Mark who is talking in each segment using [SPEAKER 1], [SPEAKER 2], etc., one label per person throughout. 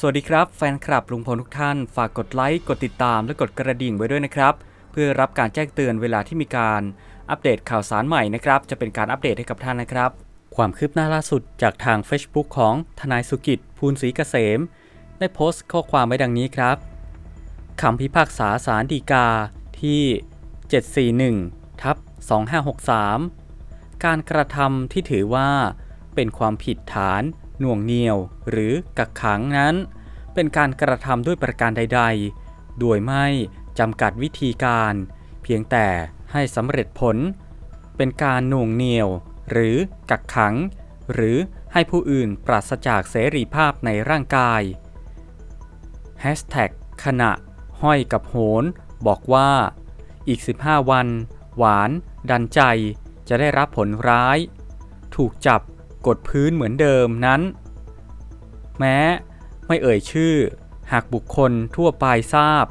[SPEAKER 1] สวัสดีครับแฟนคลับลุงพลทุกท่าน ฝากกดไลค์ กดติดตามและกดกระดิ่งไว้ด้วยนะครับ เพื่อรับการแจ้งเตือนเวลาที่มีการอัปเดตข่าวสารใหม่นะครับ จะเป็นการอัปเดตให้กับท่านนะครับ ความคืบหน้าล่าสุดจากทาง Facebook ของทนายสุกิจภูลศรีเกษม ได้โพสต์ข้อความไว้ดังนี้ครับคำพิพากษาสารดีกาที่ 741ทับ2563 การกระทำที่ถือว่าเป็นความผิดฐาน หน่วงเหนี่ยว หรือกักขังนั้น เป็นการกระทำด้วยประการใด ๆ โดยไม่จำกัดวิธีการ เพียงแต่ให้สำเร็จผล เป็นการหน่วงเหนี่ยว หรือกักขัง หรือให้ผู้อื่นปราศจากเสรีภาพในร่างกายขณะ ห้อยกับโหน บอกว่า อีก 15 วัน หวาน ดันใจ จะได้รับผลร้าย ถูกจับ กดพื้นเหมือนเดิมนั้น แม้ไม่เอ่ยชื่อ หากบุคคลทั่วไปทราบ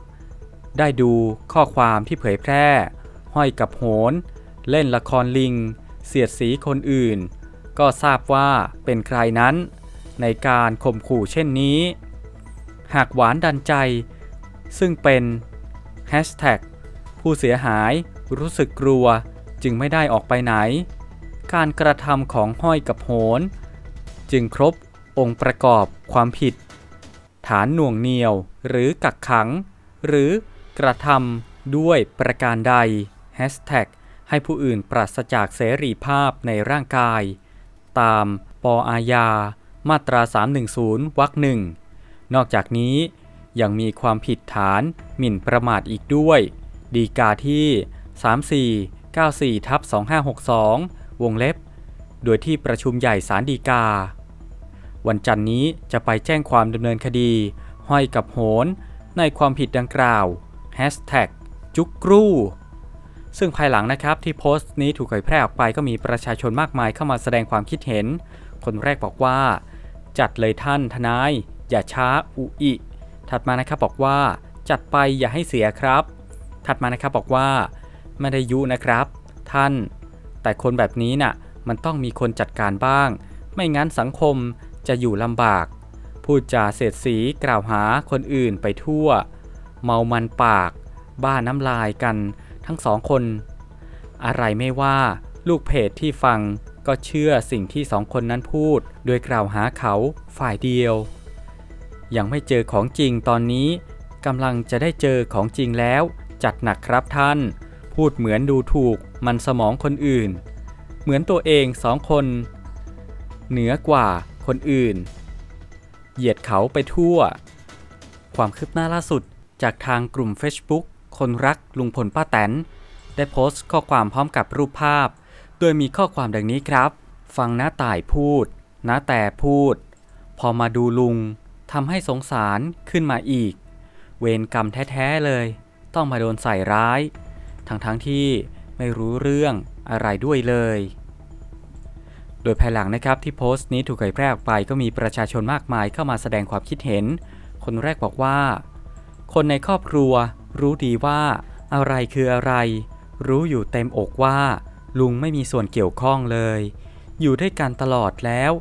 [SPEAKER 1] ได้ดูข้อความที่เผยแพร่ ห้อยกับโหน เล่นละครลิง เสียดสีคนอื่น ก็ทราบว่าเป็นใครนั้น ในการข่มขู่เช่นนี้ หากหวานดันใจ ซึ่งเป็น Hashtag ผู้เสียหายรู้สึกกลัวจึงไม่ได้ออกไปไหน การกระทำของห้อยกับโหน จึงครบองค์ประกอบความผิด ฐานหน่วงเหนียวหรือกักขัง หรือกระทำด้วยประการใด Hashtag ให้ผู้อื่นปราศจากเสรีภาพในร่างกาย ตามปอาญา มาตรา 310วรรคหนึ่งนอกจากนี้ยังมีความผิดฐานหมิ่นประมาทอีกด้วย ดีกาที่ 3494ทับ2562 วงเล็บ โดยที่ประชุมใหญ่สารดีกา วันจันนี้จะไปแจ้งความดำเนินคดี ห้อยกับโหน ในความผิดดังกล่าว จุกกรู ซึ่งภายหลังนะครับที่โพสต์นี้ถูกเผยแพร่ออกไปก็มีประชาชนมากมายเข้ามาแสดงความคิดเห็น คนแรกบอกว่า จัดเลยท่านทนาย อย่าช้าอุอิ ถัดมานะครับบอกว่า จัดไปอย่าให้เสียครับ ถัดมานะครับบอกว่าไม่ได้ยุนะครับ ท่าน แต่คนแบบนี้น่ะมันต้องมีคนจัดการบ้าง ไม่งั้นสังคมจะอยู่ลำบาก พูดจาเสียดสีกล่าวหาคนอื่นไปทั่ว เมามันปาก บ้าน้ำลายกันทั้งสองคน อะไรไม่ว่าลูกเพจที่ฟังก็เชื่อสิ่งที่สองคนนั้นพูด โดยกล่าวหาเขาฝ่ายเดียว ยังไม่เจอของจริงตอนนี้กำลังจะได้เจอของจริงแล้ว จัดหนักครับท่าน พูดเหมือนดูถูกมันสมองคนอื่น เหมือนตัวเองสองคน เหนือกว่าคนอื่น เหยียดเขาไปทั่ว ความคืบหน้าล่าสุดจากทางกลุ่ม Facebook คนรักลุงพลป้าแตน ได้โพสต์ข้อความพร้อมกับรูปภาพ โดยมีข้อความดังนี้ครับ ฟังน้าต่ายพูดน้าแต่พูด พอมาดูลุงทำให้สงสารขึ้นมาอีก เวรกรรมแท้ ๆ เลย ต้องมาโดนใส่ร้าย ทั้งๆทที่ไม่รู้เรื่องอะไรด้วยเลย โดยภายหลังนะครับที่โพสต์นี้ถูกเผยแพร่ออกไปก็มีประชาชนมากมายเข้ามาแสดงความคิดเห็น คนแรกบอกว่า คนในครอบครัวรู้ดีว่าอะไรคืออะไร รู้อยู่เต็มอกว่า ลุงไม่มีส่วนเกี่ยวข้องเลย อยู่ด้วยกันตลอดแล้ว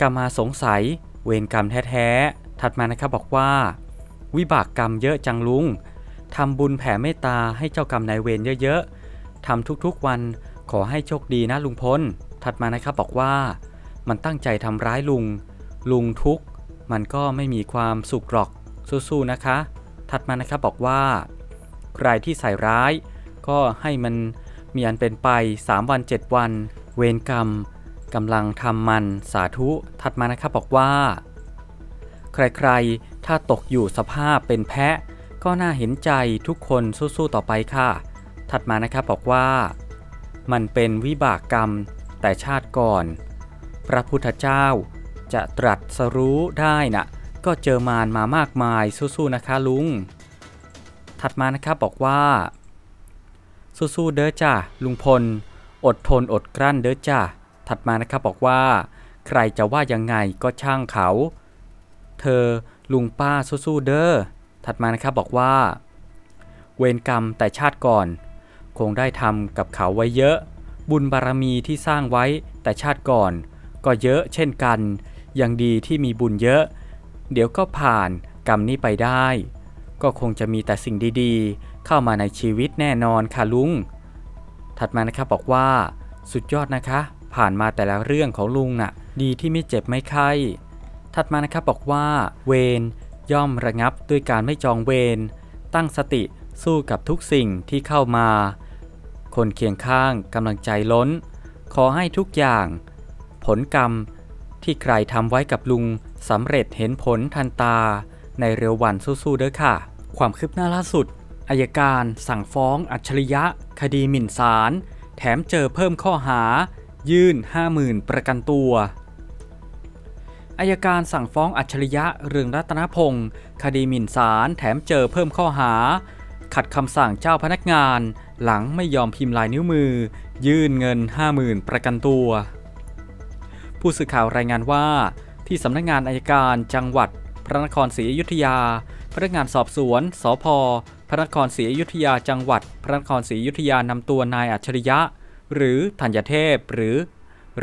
[SPEAKER 1] กามาสงสัย เวรกรรมแท้ๆถัดมานะครับบอกว่า วิบากกรรมเยอะจังลุง ทำบุญแผ่เมตตาให้เจ้ากรรมนายเวรเยอะๆทำทุกๆวันขอให้โชคดีนะลุงพลถัดมานะครับบอกว่า มันตั้งใจทำร้ายลุง ลุงทุกข์มันก็ไม่มีความสุขหรอกสู้ๆนะคะ ถัดมานะครับบอกว่า ใครที่ใส่ร้าย ก็ให้มันมีอันเป็นไป 3 วัน 7 วัน เวรกรรมกำลังทำมันสาธุถัดมานะครับบอกว่า ใครๆ ถ้าตกอยู่สภาพเป็นแพะ ก็น่าเห็นใจทุกคนสู้ๆต่อไปค่ะ ถัดมานะครับบอกว่า มันเป็นวิบากกรรมแต่ชาติก่อน พระพุทธเจ้าจะตรัสรู้ได้นะก็เจอมารมามากมายสู้ๆนะคะลุง ถัดมานะครับบอกว่า สู้ๆเด้อจ้าลุงพล อดทนอดกลั้นเด้อจ้าถัดมานะครับบอกว่า ใครจะว่ายังไงก็ช่างเขา เธอลุงป้าสู้ๆเด้อ ถัดมานะครับบอกว่า เวรกรรมแต่ชาติก่อน คงได้ทำกับเขาไว้เยอะ บุญบารมีที่สร้างไว้แต่ชาติก่อน ก็เยอะเช่นกัน ยังดีที่มีบุญเยอะ เดี๋ยวก็ผ่านกรรมนี้ไปได้ ก็คงจะมีแต่สิ่งดีๆ เข้ามาในชีวิตแน่นอนค่ะลุง ถัดมานะครับบอกว่า สุดยอดนะคะ ผ่านมาแต่ละเรื่องของลุงน่ะ ดีที่ไม่เจ็บไม่ไข้ถัดมานะครับบอกว่า เวร ย่อมระงับด้วยการไม่จองเวรตั้งสติสู้กับทุกสิ่งที่เข้ามา คนเคียงข้างกำลังใจล้น ขอให้ทุกอย่าง ผลกรรมที่ใครทำไว้กับลุงสำเร็จเห็นผลทันตา ในเร็ววันสู้ๆเด้อค่ะ ความคืบหน้าล่าสุดอายการสั่งฟ้องอัจฉริยะ คดีหมิ่นศาลแถมเจอเพิ่มข้อหา ยื่น 50,000 ประกันตัว อายการสั่งฟ้องอัจฉริยะเรืองรัตนพงศ์คดีหมิ่นศาลแถมเจอเพิ่มข้อหา ขัดคำสั่งเจ้าพนักงาน หลังไม่ยอมพิมพ์ลายนิ้วมือ ยื่นเงิน 50,000 ประกันตัว ผู้สื่อข่าวรายงานว่า ที่สำนักงานอายการจังหวัด พระนครศรีอยุธยา พนักงานสอบสวนสพพระนครศรีอยุธยาจังหวัด พระนครศรีอยุธยานำตัวนายอัจฉริยะ หรือธัญเทพหรือ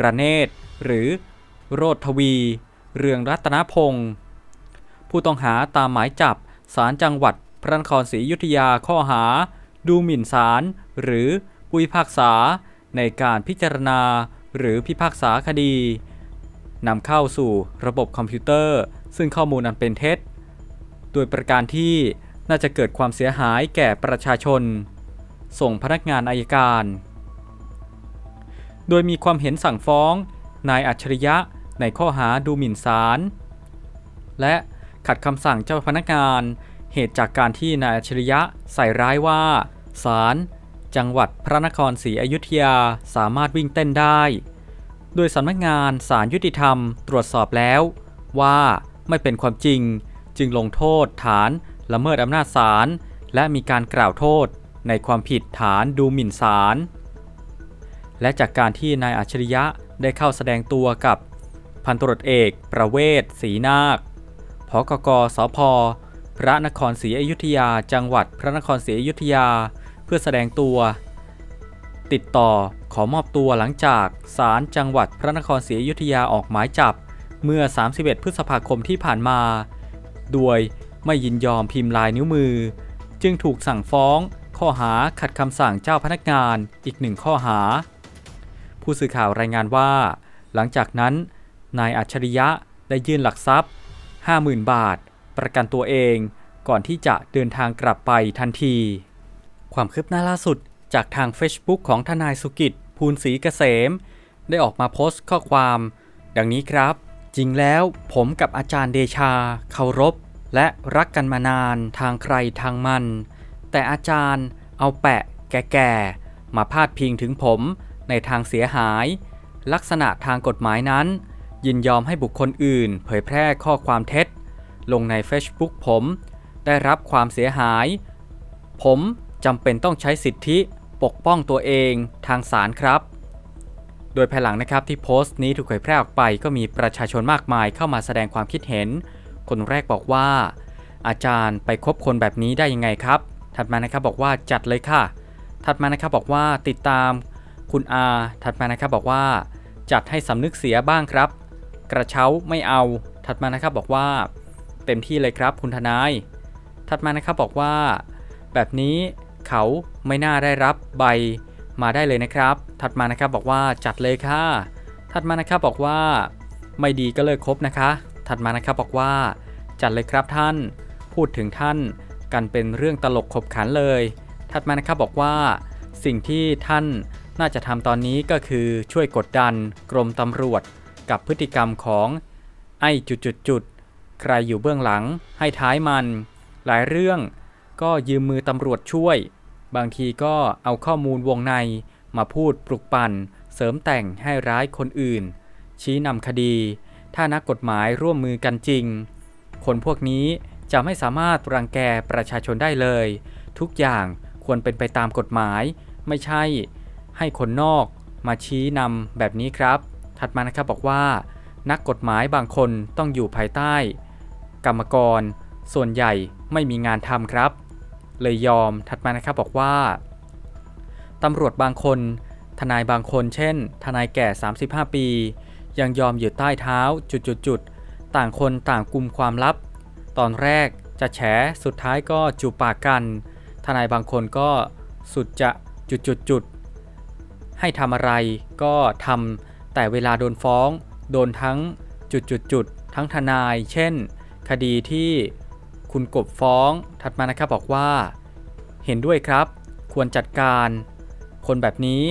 [SPEAKER 1] ระเนศหรือโรธทวี เรืองรัตนพงศ์ผู้ต้องหาตามหมายจับศาลจังหวัดพระนครศรีอยุธยาข้อหา ดูหมิ่นศาลหรือผู้พิพากษาในการพิจารณาหรือพิพากษาคดีนำเข้าสู่ระบบคอมพิวเตอร์ ซึ่งข้อมูลอันเป็นเท็จ โดยประการที่น่าจะเกิดความเสียหายแก่ประชาชน ส่งพนักงานอายการ โดยมีความเห็นสั่งฟ้อง นายอัจฉริยะ ในข้อหาดูหมิ่นศาลและขัดคำสั่งเจ้าพนักงาน เหตุจากการที่นายอัจฉริยะใส่ร้ายว่าศาลจังหวัดพระนครศรีอยุธยาสามารถวิ่งเต้นได้ โดยสำนักงานศาลยุติธรรมตรวจสอบแล้ว ว่าไม่เป็นความจริงจึงลงโทษฐานละเมิดอำนาจศาลและมีการกล่าวโทษในความผิดฐานดูหมิ่นศาลและจากการที่นายอัจฉริยะได้เข้าแสดงตัวกับ พันตรวจเอก ประเวศศรีนาคพกกสพพระนครศรีอยุธยา จังหวัดพระนครศรีอยุธยา เพื่อแสดงตัว ติดต่อขอมอบตัวหลังจากศาลจังหวัดพระนครศรีอยุธยาออกหมายจับ เมื่อ 31 พฤษภาคมที่ผ่านมา โดยไม่ยินยอมพิมพ์ลายนิ้วมือ จึงถูกสั่งฟ้อง ข้อหาขัดคำสั่งเจ้าพนักงานอีกหนึ่งข้อหา ผู้สื่อข่าวรายงานว่า หลังจากนั้น นายอัจฉริยะได้ยื่นหลักทรัพย์ 50,000 บาท ประกันตัวเองก่อนที่จะเดินทางกลับไปทันที ความคืบหน้าล่าสุดจากทาง Facebook ของทนายสุกิจภูลศรีเกษม ได้ออกมาโพสต์ข้อความ ดังนี้ครับ จริงแล้วผมกับอาจารย์เดชาเคารพ และรักกันมานานทางใครทางมัน แต่อาจารย์เอาแปะแก่ๆมาพาดพิงถึงผมในทางเสียหาย ลักษณะทางกฎหมายนั้น ยินยอมให้บุคคลอื่น เผยแพร่ข้อความเท็จ ลงใน Facebook ผม ได้รับความเสียหาย ผมจำเป็นต้องใช้สิทธิปกป้องตัวเองทางศาลครับ โดยภายหลังนะครับที่โพสต์นี้ถูกเผยแพร่ออกไปก็มีประชาชนมากมายเข้ามาแสดงความคิดเห็น คนแรกบอกว่า อาจารย์ไปคบคนแบบนี้ได้ยังไงครับ ถัดมานะครับบอกว่าจัดเลยค่ะ ถัดมานะครับบอกว่าติดตามคุณอาถัดมานะครับบอกว่า จัดให้สำนึกเสียบ้างครับ กระเช้าไม่เอา ถัดมานะครับบอกว่า เต็มที่เลยครับคุณทนาย ถัดมานะครับบอกว่า แบบนี้เขาไม่น่าได้รับใบมาได้เลยนะครับ ถัดมานะครับบอกว่าจัดเลยค่ะ ถัดมานะครับบอกว่า ไม่ดีก็เลิกคบนะคะ ถัดมานะครับบอกว่า จัดเลยครับท่าน พูดถึงท่าน กันเป็นเรื่องตลกขบขันเลย ถัดมานะครับบอกว่า สิ่งที่ท่านน่าจะทำตอนนี้ก็คือช่วยกดดันกรมตำรวจ กับพฤติกรรมของไอ้จุดๆใครอยู่เบื้องหลังให้ท้ายมัน หลายเรื่องก็ยืมมือตำรวจช่วย บางทีก็เอาข้อมูลวงในมาพูดปลุกปั่น เสริมแต่งให้ร้ายคนอื่น ชี้นำคดี ถ้านักกฎหมายร่วมมือกันจริง คนพวกนี้จะไม่สามารถรังแกประชาชนได้เลย ทุกอย่างควรเป็นไปตามกฎหมาย ไม่ใช่ ให้คนนอกมาชี้นำแบบนี้ครับ ถัดมานะครับบอกว่า นักกฎหมายบางคนต้องอยู่ภายใต้ กรรมกร ส่วนใหญ่ไม่มีงานทำครับ เลยยอมถัดมานะครับบอกว่าตำรวจบางคน ทนายบางคน เช่น ทนายแก่ 35 ปี ยังยอมอยู่ใต้เท้าจุดๆต่างคนต่างกลุ่มความลับ ตอนแรกจะแฉสุดท้ายก็จูบปากกัน ทนายบางคนก็สุดจะจุดจุดจุดๆให้ทำอะไรก็ทำ แต่เวลาโดนฟ้อง โดนทั้งจุดจุดจุดๆๆทั้งทนาย เช่น คดีที่คุณกบฟ้อง ถัดมานะครับบอกว่า เห็นด้วยครับ ควรจัดการ คนแบบนี้